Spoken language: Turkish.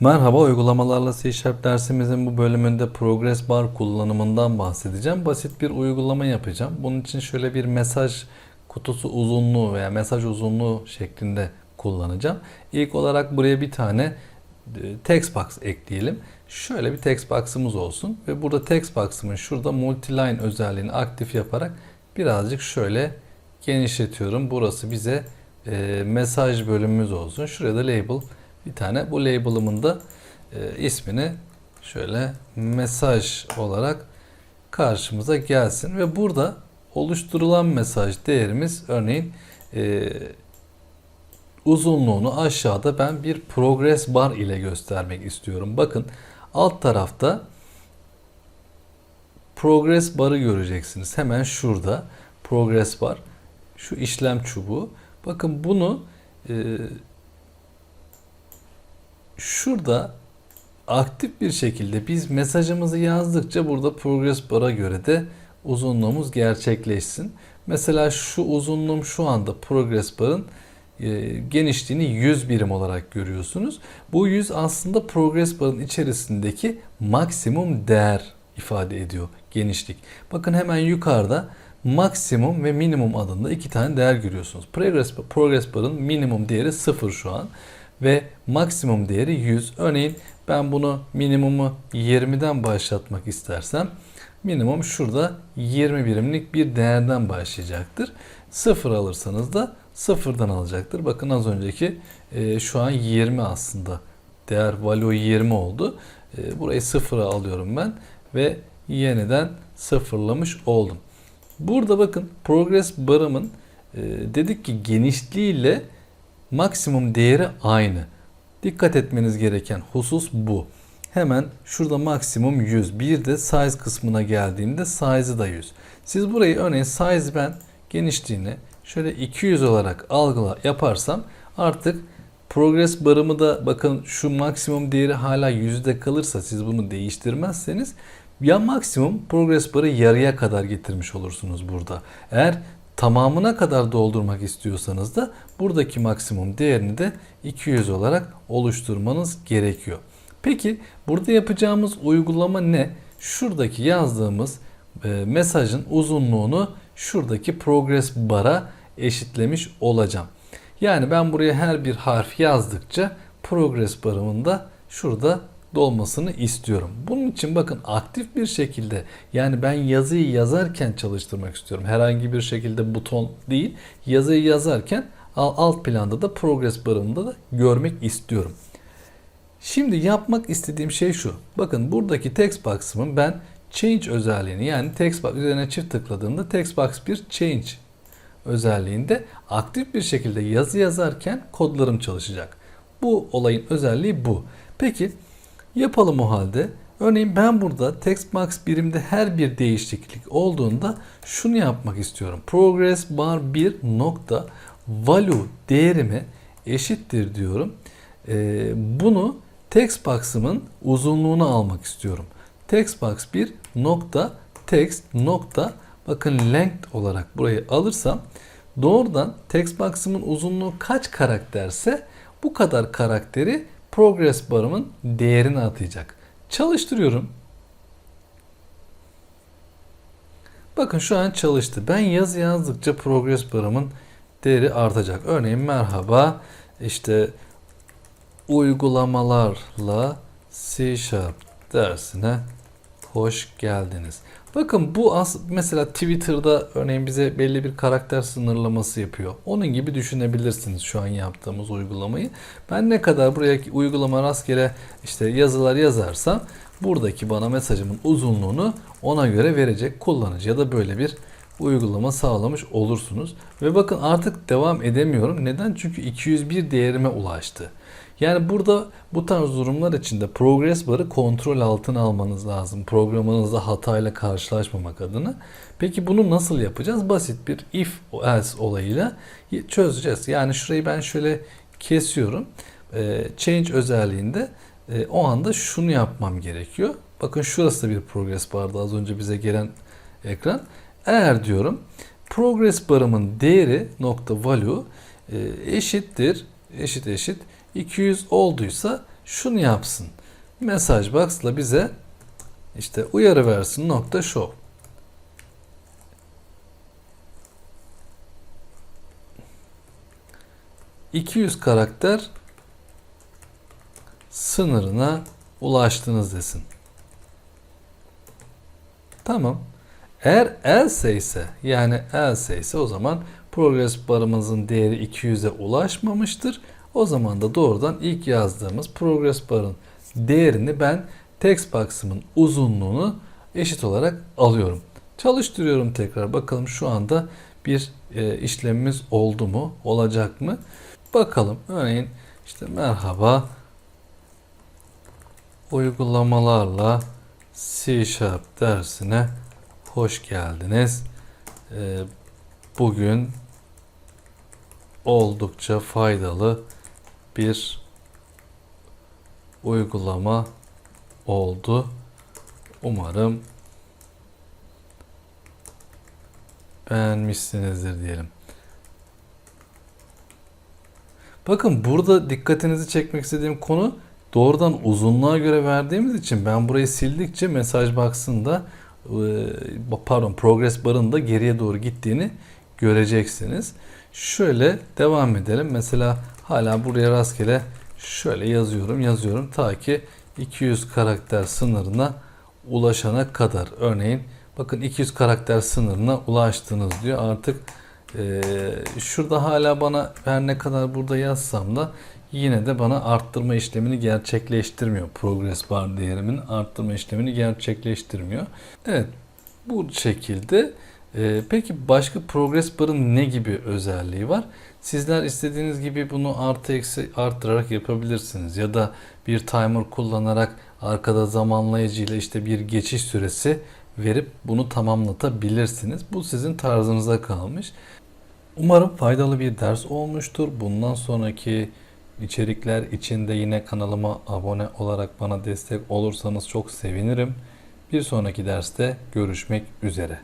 Merhaba, uygulamalarla C Sharp dersimizin bu bölümünde Progress Bar kullanımından bahsedeceğim. Basit bir uygulama yapacağım. Bunun için şöyle bir mesaj kutusu uzunluğu veya mesaj uzunluğu şeklinde kullanacağım. İlk olarak buraya bir tane e, text box ekleyelim. Şöyle bir text box'ımız olsun ve burada text box'ımın şurada multiline özelliğini aktif yaparak birazcık şöyle genişletiyorum. Burası bize e, mesaj bölümümüz olsun. Şuraya da label bir tane. Bu label'ımın da e, ismini şöyle mesaj olarak karşımıza gelsin ve burada oluşturulan mesaj değerimiz örneğin e, uzunluğunu aşağıda ben bir progress bar ile göstermek istiyorum. Bakın alt tarafta progress barı göreceksiniz. Hemen şurada progress bar şu işlem çubuğu. Bakın bunu e, şurada aktif bir şekilde biz mesajımızı yazdıkça burada progress bar'a göre de uzunluğumuz gerçekleşsin. Mesela şu uzunluğum şu anda progress bar'ın e, genişliğini 100 birim olarak görüyorsunuz. Bu 100 aslında progress bar'ın içerisindeki maksimum değer ifade ediyor genişlik. Bakın hemen yukarıda maksimum ve minimum adında iki tane değer görüyorsunuz. Progress, progress bar'ın minimum değeri 0 şu an ve maksimum değeri 100. Örneğin ben bunu minimumu 20'den başlatmak istersem minimum şurada 20 birimlik bir değerden başlayacaktır. 0 alırsanız da sıfırdan alacaktır. Bakın az önceki e, şu an 20 aslında. Değer value 20 oldu. E, burayı sıfıra alıyorum ben ve yeniden sıfırlamış oldum. Burada bakın progress barımın e, dedik ki genişliğiyle maksimum değeri aynı. Dikkat etmeniz gereken husus bu. Hemen şurada maksimum 100. Bir de size kısmına geldiğimde size'ı da 100. Siz burayı örneğin size ben genişliğini şöyle 200 olarak algıla yaparsam artık progress barımı da bakın şu maksimum değeri hala yüzde kalırsa siz bunu değiştirmezseniz ya maksimum progress barı yarıya kadar getirmiş olursunuz burada. Eğer tamamına kadar doldurmak istiyorsanız da buradaki maksimum değerini de 200 olarak oluşturmanız gerekiyor. Peki burada yapacağımız uygulama ne? Şuradaki yazdığımız e, mesajın uzunluğunu şuradaki progress bara eşitlemiş olacağım. Yani ben buraya her bir harf yazdıkça progress barımın da şurada dolmasını istiyorum. Bunun için bakın aktif bir şekilde yani ben yazıyı yazarken çalıştırmak istiyorum. Herhangi bir şekilde buton değil. Yazıyı yazarken alt planda da progress barında da görmek istiyorum. Şimdi yapmak istediğim şey şu. Bakın buradaki text box'ımın ben change özelliğini yani text box üzerine çift tıkladığımda text box bir change özelliğinde aktif bir şekilde yazı yazarken kodlarım çalışacak. Bu olayın özelliği bu. Peki yapalım o halde. Örneğin ben burada text box birimde her bir değişiklik olduğunda şunu yapmak istiyorum. Progress bar 1 nokta value değerime eşittir diyorum. Ee, bunu text box'ımın uzunluğunu almak istiyorum. Text box 1 nokta text nokta bakın length olarak burayı alırsam doğrudan text box'ımın uzunluğu kaç karakterse bu kadar karakteri progress barımın değerini atayacak. Çalıştırıyorum. Bakın şu an çalıştı. Ben yazı yazdıkça progress barımın değeri artacak. Örneğin merhaba işte uygulamalarla C Sharp dersine hoş geldiniz. Bakın bu as mesela Twitter'da örneğin bize belli bir karakter sınırlaması yapıyor. Onun gibi düşünebilirsiniz şu an yaptığımız uygulamayı. Ben ne kadar buraya uygulama rastgele işte yazılar yazarsam buradaki bana mesajımın uzunluğunu ona göre verecek kullanıcıya da böyle bir uygulama sağlamış olursunuz. Ve bakın artık devam edemiyorum. Neden? Çünkü 201 değerime ulaştı. Yani burada bu tarz durumlar içinde progress barı kontrol altına almanız lazım. Programınızda hatayla karşılaşmamak adına. Peki bunu nasıl yapacağız? Basit bir if else olayıyla çözeceğiz. Yani şurayı ben şöyle kesiyorum. Ee, change özelliğinde e, o anda şunu yapmam gerekiyor. Bakın şurası da bir progress bardı az önce bize gelen ekran. Eğer diyorum progress barımın değeri nokta value e, eşittir eşit eşit 200 olduysa şunu yapsın. Mesaj box'la bize işte uyarı versin nokta show. ...200 karakter sınırına ulaştınız desin. Tamam. Eğer else ise yani else ise o zaman progress barımızın değeri 200'e ulaşmamıştır. O zaman da doğrudan ilk yazdığımız progress barın değerini ben text box'ımın uzunluğunu eşit olarak alıyorum. Çalıştırıyorum tekrar. Bakalım şu anda bir e, işlemimiz oldu mu? Olacak mı? Bakalım. Örneğin işte merhaba uygulamalarla C Sharp dersine hoş geldiniz. Ee, bugün oldukça faydalı bir uygulama oldu. Umarım beğenmişsinizdir diyelim. Bakın burada dikkatinizi çekmek istediğim konu doğrudan uzunluğa göre verdiğimiz için ben burayı sildikçe mesaj box'ında e, pardon progress barında geriye doğru gittiğini göreceksiniz. Şöyle devam edelim. Mesela hala buraya rastgele şöyle yazıyorum yazıyorum ta ki 200 karakter sınırına ulaşana kadar. Örneğin bakın 200 karakter sınırına ulaştınız diyor. Artık e, şurada hala bana her ne kadar burada yazsam da yine de bana arttırma işlemini gerçekleştirmiyor. Progress bar değerimin arttırma işlemini gerçekleştirmiyor. Evet bu şekilde. Ee, peki başka progress barın ne gibi özelliği var? Sizler istediğiniz gibi bunu artı eksi arttırarak yapabilirsiniz. Ya da bir timer kullanarak arkada zamanlayıcı ile işte bir geçiş süresi verip bunu tamamlatabilirsiniz. Bu sizin tarzınıza kalmış. Umarım faydalı bir ders olmuştur. Bundan sonraki içerikler için de yine kanalıma abone olarak bana destek olursanız çok sevinirim. Bir sonraki derste görüşmek üzere.